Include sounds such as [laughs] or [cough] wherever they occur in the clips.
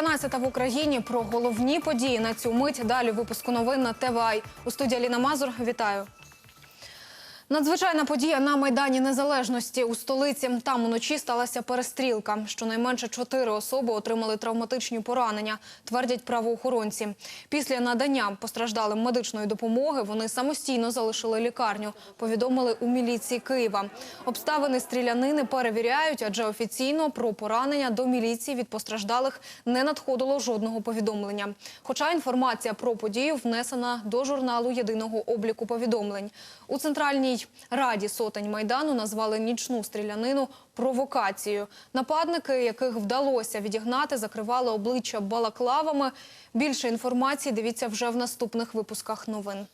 12 в Україні про головні події на цю мить. Далі випуску новин на ТВАЙ. У студії Аліна Мазур. Вітаю. Надзвичайна подія на Майдані Незалежності у столиці. Там уночі сталася перестрілка. Щонайменше чотири особи отримали травматичні поранення, твердять правоохоронці. Після надання постраждалим медичної допомоги вони самостійно залишили лікарню. Повідомили у міліції Києва. Обставини стрілянини перевіряють, адже офіційно про поранення до міліції від постраждалих не надходило жодного повідомлення. Хоча інформація про подію внесена до журналу єдиного обліку повідомлень. У центральній раді сотень майдану назвали нічну стрілянину провокацією. Нападники, яких вдалося відігнати, закривали обличчя балаклавами. Більше інформації дивіться вже в наступних випусках новин.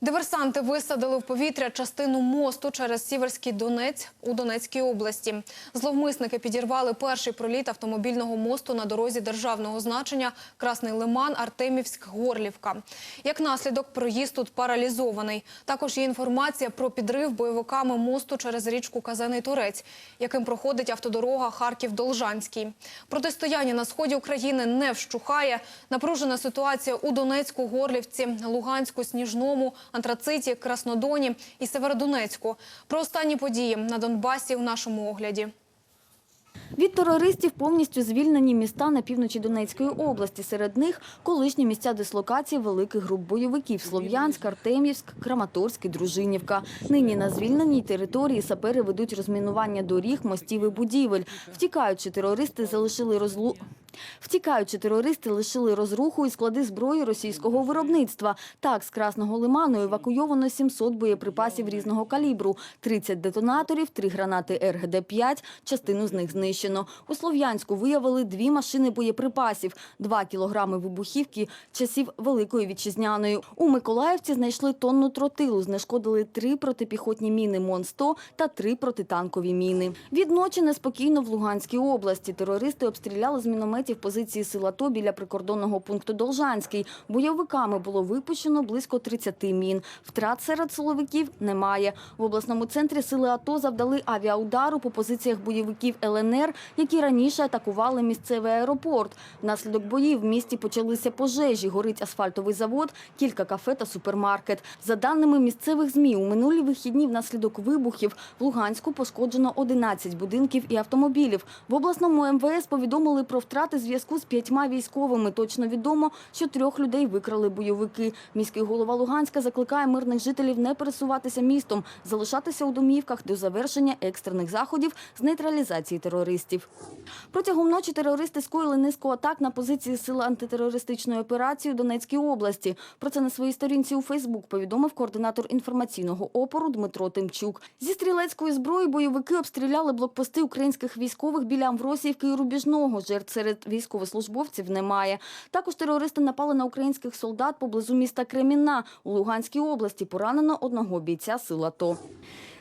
Диверсанти висадили в повітря частину мосту через Сіверський Донець у Донецькій області. Зловмисники підірвали перший проліт автомобільного мосту на дорозі державного значення Красний Лиман, Артемівськ, Горлівка. Як наслідок, проїзд тут паралізований. Також є інформація про підрив бойовиками мосту через річку Казаний Турець, яким проходить автодорога Харків-Должанський. Протистояння на сході України не вщухає. Напружена ситуація у Донецьку, Горлівці, Луганську, Сніжному, Антрациті, Краснодоні і Северодонецьку. Про останні події на Донбасі у нашому огляді. Від терористів повністю звільнені міста на півночі Донецької області. Серед них колишні місця дислокації великих груп бойовиків – Слов'янськ, Артемівськ, Краматорськ і Дружинівка. Нині на звільненій території сапери ведуть розмінування доріг, мостів і будівель. Втікаючи, терористи залишили розлу... Втікаючи, терористи лишили розруху і склади зброї російського виробництва. Так, з Красного Лиману евакуйовано 700 боєприпасів різного калібру, 30 детонаторів, 3 гранати РГД-5, частину з них знищено. У Слов'янську виявили дві машини боєприпасів, 2 кілограми вибухівки часів Великої Вітчизняної. У Миколаївці знайшли тонну тротилу, знешкодили три протипіхотні міни МОН-100 та три протитанкові міни. Відночі неспокійно в Луганській області. Терористи обстріляли з мінометів позиції сил АТО біля прикордонного пункту Должанський. Бойовиками було випущено близько 30 мін. Втрат серед силовиків немає. В обласному центрі сили АТО завдали авіаудару по позиціях бойовиків ЛНР, які раніше атакували місцевий аеропорт. Внаслідок боїв в місті почалися пожежі, горить асфальтовий завод, кілька кафе та супермаркет. За даними місцевих ЗМІ, у минулі вихідні внаслідок вибухів в Луганську пошкоджено 11 будинків і автомобілів. В обласному МВС повідомили про втрати зв'язку з п'ятьма військовими. Точно відомо, що трьох людей викрали бойовики. Міський голова Луганська закликає мирних жителів не пересуватися містом, залишатися у домівках до завершення екстрених заходів з нейтралізації терористів. Протягом ночі терористи скоїли низку атак на позиції сил антитерористичної операції у Донецькій області. Про це на своїй сторінці у Фейсбук повідомив координатор інформаційного опору Дмитро Тимчук. Зі стрілецької зброї бойовики обстріляли блокпости українських військових біля Амвросіївки і Рубіжного. Жертв серед військовослужбовців немає. Також терористи напали на українських солдат поблизу міста Креміна у Луганській області. Поранено одного бійця сил АТО.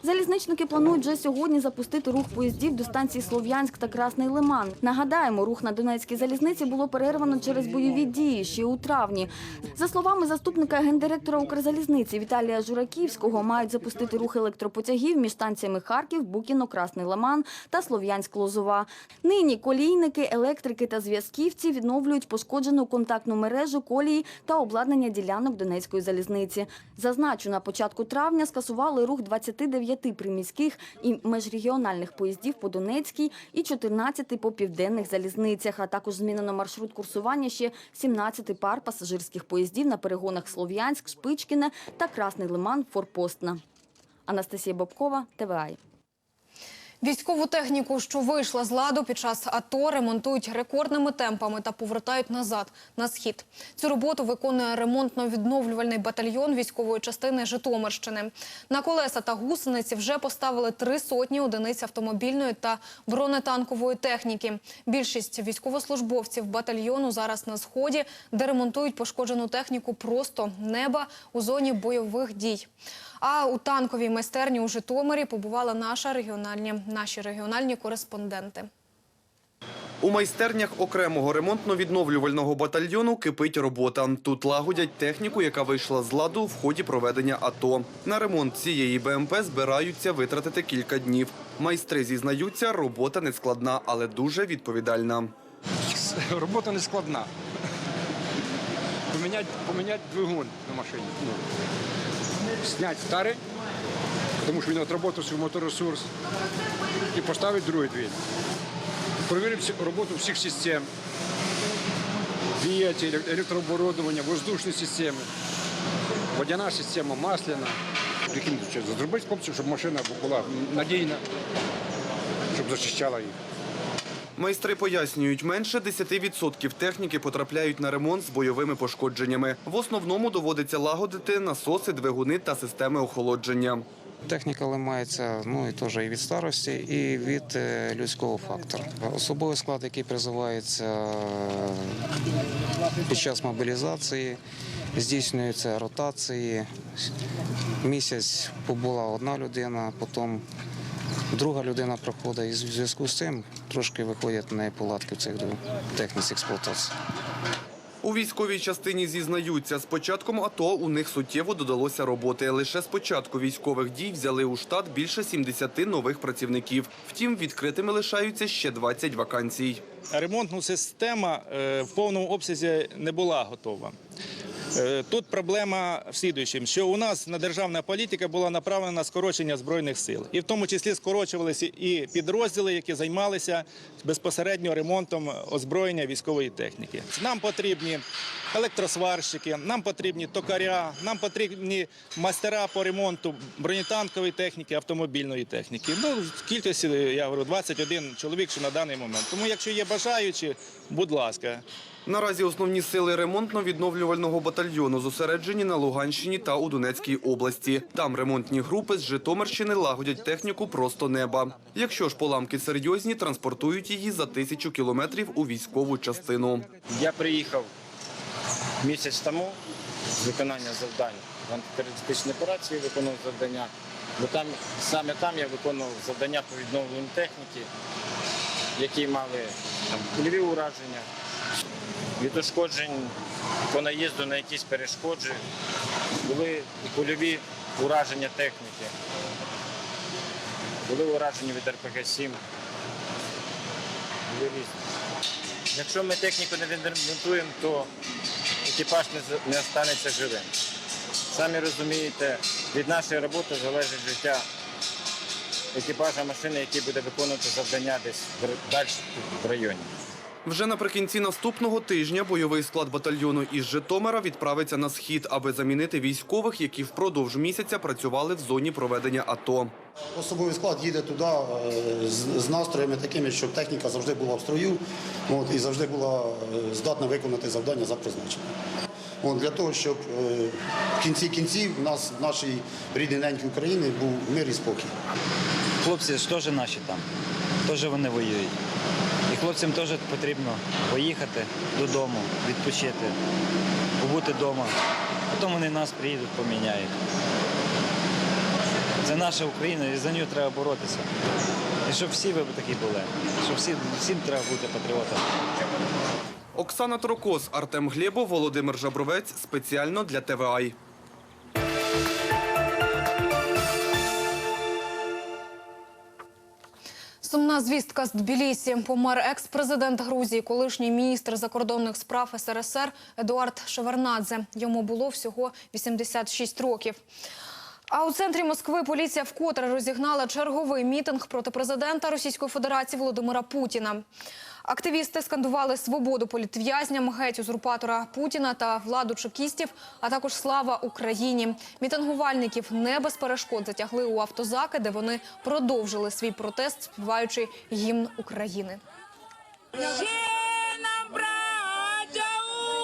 Залізничники планують вже сьогодні запустити рух поїздів до станції Слов'янськ та Красний Лиман. Нагадаємо, рух на Донецькій залізниці було перервано через бойові дії ще у травні. За словами заступника гендиректора Укрзалізниці Віталія Жураківського, мають запустити рух електропотягів між станціями Харків, Букіно, Красний Лиман та Слов'янськ-Лозова. Нині колійники, електрики та зв'язківці відновлюють пошкоджену контактну мережу колії та обладнання ділянок Донецької залізниці. Зазначу, на початку травня скасували рух 29 приміських і межрегіональних поїздів по Донецькій і 14 по південних залізницях, а також змінено маршрут курсування ще 17 пар пасажирських поїздів на перегонах Слов'янськ, Шпичкіне та Красний Лиман, Форпостна. Анастасія Бобкова, ТВАЙ. Військову техніку, що вийшла з ладу під час АТО, ремонтують рекордними темпами та повертають назад на схід. Цю роботу виконує ремонтно-відновлювальний батальйон військової частини Житомирщини. На колеса та гусениці вже поставили три сотні одиниць автомобільної та бронетанкової техніки. Більшість військовослужбовців батальйону зараз на сході, де ремонтують пошкоджену техніку просто неба у зоні бойових дій. А у танковій майстерні у Житомирі побували наша регіональні, наші регіональні кореспонденти. У майстернях окремого ремонтно-відновлювального батальйону кипить робота. Тут лагодять техніку, яка вийшла з ладу в ході проведення АТО. На ремонт цієї БМП збираються витратити кілька днів. Майстри зізнаються, робота не складна, але дуже відповідальна. [laughs] Робота не складна. Поміняти, поміняти двигун на машині. Зняти старий, тому що він отработав свій моторесурс, і поставити другий двигун. Провірити роботу всіх систем. Двигатель, електрооборудовання, воздушні системи, водяна система, масляна. Зробити хлопців, щоб машина була надійна, щоб захищала їх. Майстри пояснюють, менше 10% техніки потрапляють на ремонт з бойовими пошкодженнями. В основному доводиться лагодити насоси, двигуни та системи охолодження. Техніка ламається ну і теж і від старості, і від е, людського фактору. Особовий склад, який призивається е, під час мобілізації, здійснюються ротації. Місяць побула одна людина, потім друга людина проходить. І в зв'язку з цим трошки виходять на неполадки в цих техніці експлуатації. У військовій частині зізнаються, з початком АТО у них суттєво додалося роботи. Лише з початку військових дій взяли у штат більше 70 нових працівників. Втім, відкритими лишаються ще 20 вакансій. ремонтна система е, в повному обсязі не була готова. Е, Тут проблема в слідуючому, що у нас на державна політика була направлена на скорочення збройних сил, і в тому числі скорочувалися і підрозділи, які займалися безпосередньо ремонтом озброєння військової техніки. Нам потрібні електросварщики, нам потрібні токаря, нам потрібні майстера по ремонту бронетанкової техніки, автомобільної техніки. Ну кількості я говорю 21 чоловік, що на даний момент. Тому, якщо є бажаючі, будь ласка. Наразі основні сили ремонтно-відновлювального батальйону зосереджені на Луганщині та у Донецькій області. Там ремонтні групи з Житомирщини лагодять техніку просто неба. Якщо ж поламки серйозні, транспортують її за тисячу кілометрів у військову частину. Я приїхав місяць тому з виконання завдань в антитерористичній операції, виконував завдання. Бо там саме там я виконував завдання по відновленню техніки, які мали там, кульові ураження, від ушкоджень по наїзду на якісь перешкоджі, були кульові ураження техніки, були уражені від РПГ-7, були різні. Якщо ми техніку не відремонтуємо, то екіпаж не, останеться живим. Самі розумієте, від нашої роботи залежить життя екіпажа машини, який буде виконувати завдання десь далі в районі. Вже наприкінці наступного тижня бойовий склад батальйону із Житомира відправиться на схід, аби замінити військових, які впродовж місяця працювали в зоні проведення АТО. Особовий склад їде туди е, з, настроями такими, щоб техніка завжди була в строю от, і завжди була е, здатна виконати завдання за призначенням. От, для того, щоб е, в кінці кінців у нас в нашій рідній ненькій Україні був мир і спокій. Хлопці ж теж наші там, теж вони воюють. Хлопцям теж потрібно поїхати додому, відпочити, побути вдома. Потім вони нас приїдуть, поміняють. Це наша Україна, і за нею треба боротися. І щоб всі ви такі були, щоб всі, всім треба бути патріотами. Оксана Трокос, Артем Глєбов, Володимир Жабровець спеціально для ТВАЙ. Сумна звістка з Тбілісі. Помер екс-президент Грузії, колишній міністр закордонних справ СРСР Едуард Шевернадзе. Йому було всього 86 років. А у центрі Москви поліція вкотре розігнала черговий мітинг проти президента Російської Федерації Володимира Путіна. Активісти скандували свободу політв'язням, геть узурпатора Путіна та владу чекістів, а також слава Україні. Мітингувальників не без перешкод затягли у автозаки, де вони продовжили свій протест, співаючи гімн України.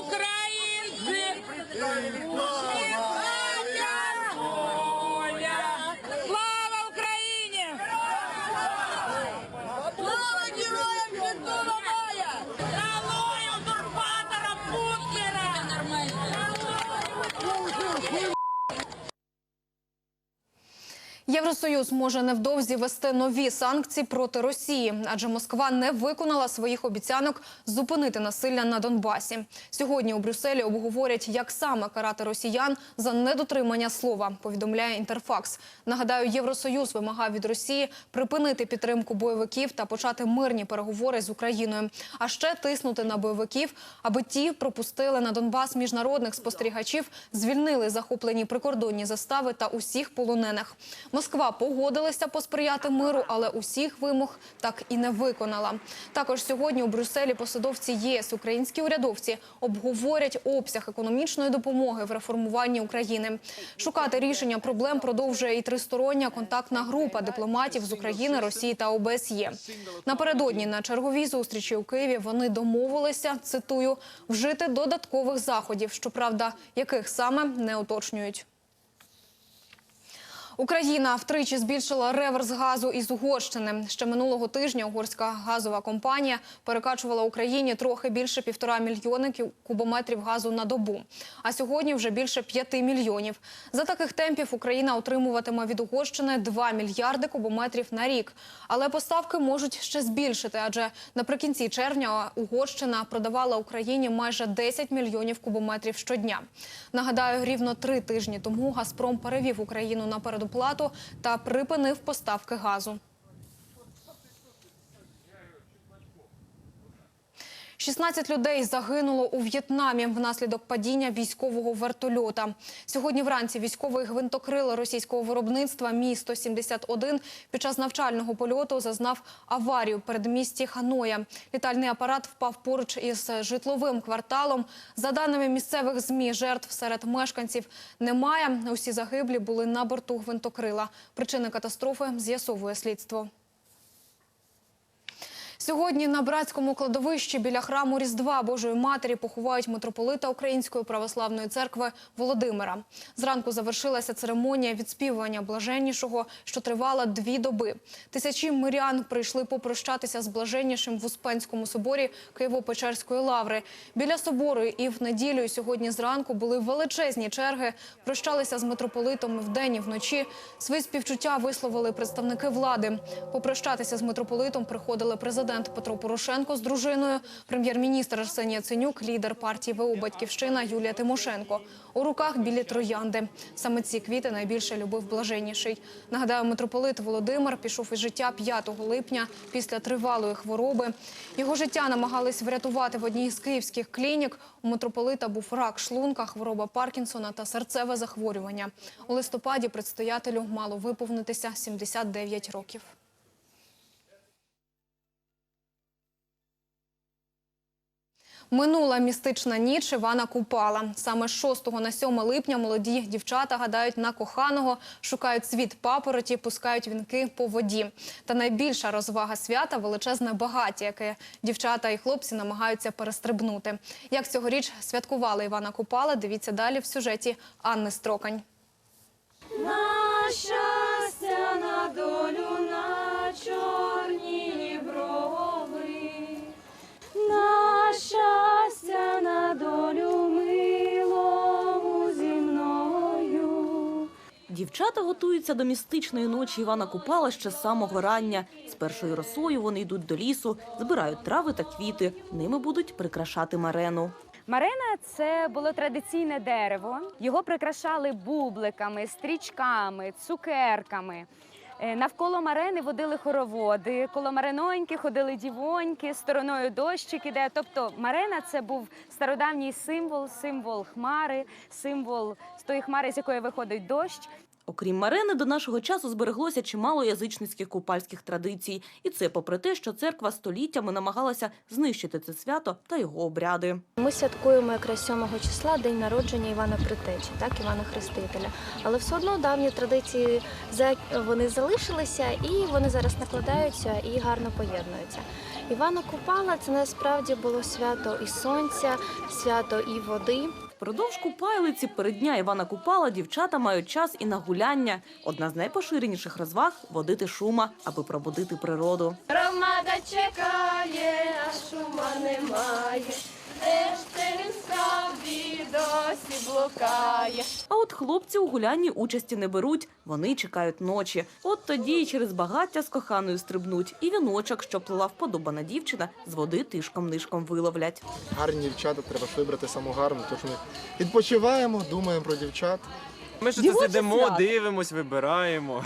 Українці, Євросоюз може невдовзі вести нові санкції проти Росії, адже Москва не виконала своїх обіцянок зупинити насилля на Донбасі. Сьогодні у Брюсселі обговорять, як саме карати росіян за недотримання слова. Повідомляє Інтерфакс. Нагадаю, Євросоюз вимагав від Росії припинити підтримку бойовиків та почати мирні переговори з Україною. А ще тиснути на бойовиків, аби ті пропустили на Донбас міжнародних спостерігачів, звільнили захоплені прикордонні застави та усіх полонених. Москва погодилася посприяти миру, але усіх вимог так і не виконала. Також сьогодні у Брюсселі посадовці ЄС, українські урядовці обговорять обсяг економічної допомоги в реформуванні України. Шукати рішення проблем продовжує і тристороння контактна група дипломатів з України, Росії та ОБСЄ. Напередодні на черговій зустрічі у Києві вони домовилися, цитую, вжити додаткових заходів, щоправда, яких саме не уточнюють. Україна втричі збільшила реверс газу із Угорщини. Ще минулого тижня угорська газова компанія перекачувала Україні трохи більше півтора мільйони кубометрів газу на добу. А сьогодні вже більше п'яти мільйонів. За таких темпів Україна отримуватиме від Угорщини 2 мільярди кубометрів на рік. Але поставки можуть ще збільшити, адже наприкінці червня Угорщина продавала Україні майже 10 мільйонів кубометрів щодня. Нагадаю, рівно три тижні тому Газпром перевів Україну на передоплату та припинив поставки газу. 16 людей загинуло у В'єтнамі внаслідок падіння військового вертольота. Сьогодні вранці військовий гвинтокрил російського виробництва Мі-171 під час навчального польоту зазнав аварію передмісті Ханоя. Літальний апарат впав поруч із житловим кварталом. За даними місцевих ЗМІ, жертв серед мешканців немає. Усі загиблі були на борту гвинтокрила. Причини катастрофи з'ясовує слідство. Сьогодні на братському кладовищі біля храму Різдва Божої Матері поховають митрополита Української православної церкви Володимира. Зранку завершилася церемонія відспівування блаженнішого, що тривала дві доби. Тисячі мирян прийшли попрощатися з блаженнішим в Успенському соборі Києво-Печерської лаври. Біля собору і в неділю сьогодні зранку були величезні черги. Прощалися з митрополитом вдень і вночі. Свої співчуття висловили представники влади. Попрощатися з митрополитом приходили президент Петро Порошенко з дружиною, прем'єр-міністр Арсеній Яценюк, лідер партії ВО «Батьківщина» Юлія Тимошенко. У руках білі троянди. Саме ці квіти найбільше любив блаженніший. Нагадаю, митрополит Володимир пішов із життя 5 липня після тривалої хвороби. Його життя намагались врятувати в одній з київських клінік. У митрополита був рак шлунка, хвороба Паркінсона та серцеве захворювання. У листопаді предстоятелю мало виповнитися 79 років. Минула містична ніч Івана Купала. Саме з 6 на 7 липня молоді дівчата гадають на коханого, шукають світ папороті, пускають вінки по воді. Та найбільша розвага свята величезне багаття, яке дівчата і хлопці намагаються перестрибнути. Як цьогоріч святкували Івана Купала, дивіться далі в сюжеті Анни Строкань. На Дівчата готуються до містичної ночі Івана Купала ще з самого рання. З першою росою вони йдуть до лісу, збирають трави та квіти. Ними будуть прикрашати марену. Марена це було традиційне дерево. Його прикрашали бубликами, стрічками, цукерками. Е, Навколо марени водили хороводи, коло мареноньки ходили дівоньки, стороною дощик іде. Тобто марена це був стародавній символ, символ хмари, символ з тої хмари, з якої виходить дощ. Окрім марени, до нашого часу збереглося чимало язичницьких купальських традицій. І це попри те, що церква століттями намагалася знищити це свято та його обряди. Ми святкуємо якраз 7 числа день народження Івана Притечі, так Івана Хрестителя. Але все одно давні традиції вони залишилися і вони зараз накладаються і гарно поєднуються. Івана Купала це насправді було свято і сонця, свято і води. Впродовж купайлиці перед дня Івана Купала дівчата мають час і на гуляння. Одна з найпоширеніших розваг водити шума, аби пробудити природу. Громада чекає, а шума немає. Де ж досі блукає. А от хлопці у гулянні участі не беруть, вони чекають ночі. От тоді і через багаття з коханою стрибнуть, і віночок, що плела вподобана дівчина, з води тишком-нишком виловлять. Гарні дівчата, треба ж вибрати саму гарну. Тож ми відпочиваємо, думаємо про дівчат. Ми ж тут Дівоче сидимо, свято. дивимось, вибираємо.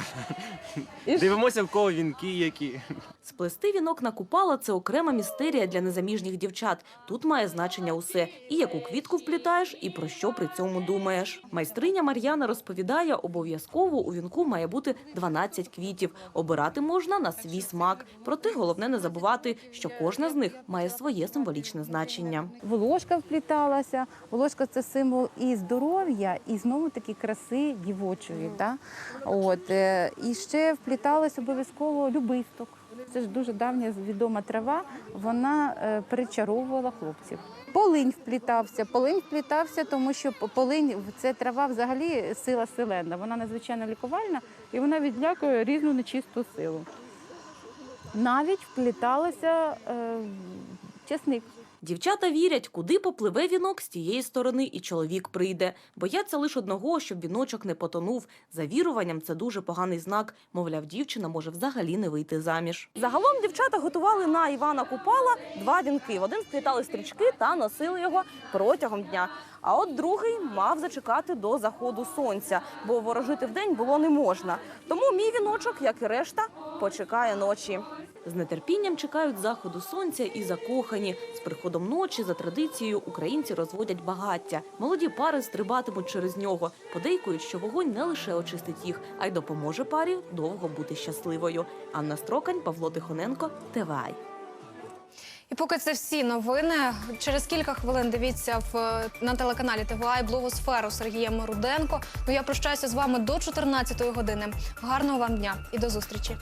Дивимося, в кого вінки які. Сплести вінок на купала – це окрема містерія для незаміжніх дівчат. Тут має значення усе. І яку квітку вплітаєш, і про що при цьому думаєш. Майстриня Мар'яна розповідає, обов'язково у вінку має бути 12 квітів. Обирати можна на свій смак. Проте головне не забувати, що кожна з них має своє символічне значення. Волошка впліталася. Волошка це символ і здоров'я, і знову таки краси дівочої. Да? От, е, і ще впліталась обов'язково любисток. Це ж дуже давня відома трава, вона е, перечаровувала хлопців. Полинь вплітався. Полинь вплітався, тому що полинь це трава взагалі сила селена. Вона надзвичайно лікувальна і вона відлякує різну нечисту силу. Навіть впліталася е, чесник. Дівчата вірять, куди попливе вінок з тієї сторони, і чоловік прийде. Бояться лише одного, щоб віночок не потонув. За віруванням це дуже поганий знак. Мовляв, дівчина може взагалі не вийти заміж. Загалом дівчата готували на Івана Купала два вінки. В один вплітали стрічки та носили його протягом дня. А от другий мав зачекати до заходу сонця, бо ворожити вдень було не можна. Тому мій віночок, як і решта, почекає ночі. З нетерпінням чекають заходу сонця і закохані. З приходом ночі, за традицією, українці розводять багаття. Молоді пари стрибатимуть через нього. Подейкують, що вогонь не лише очистить їх, а й допоможе парі довго бути щасливою. Анна Строкань, Павло Тихоненко, ТВАЙ. І поки це всі новини. Через кілька хвилин дивіться в на телеканалі ТВА і блогосферу Сергія Маруденко. Ну я прощаюся з вами до 14 години. Гарного вам дня і до зустрічі.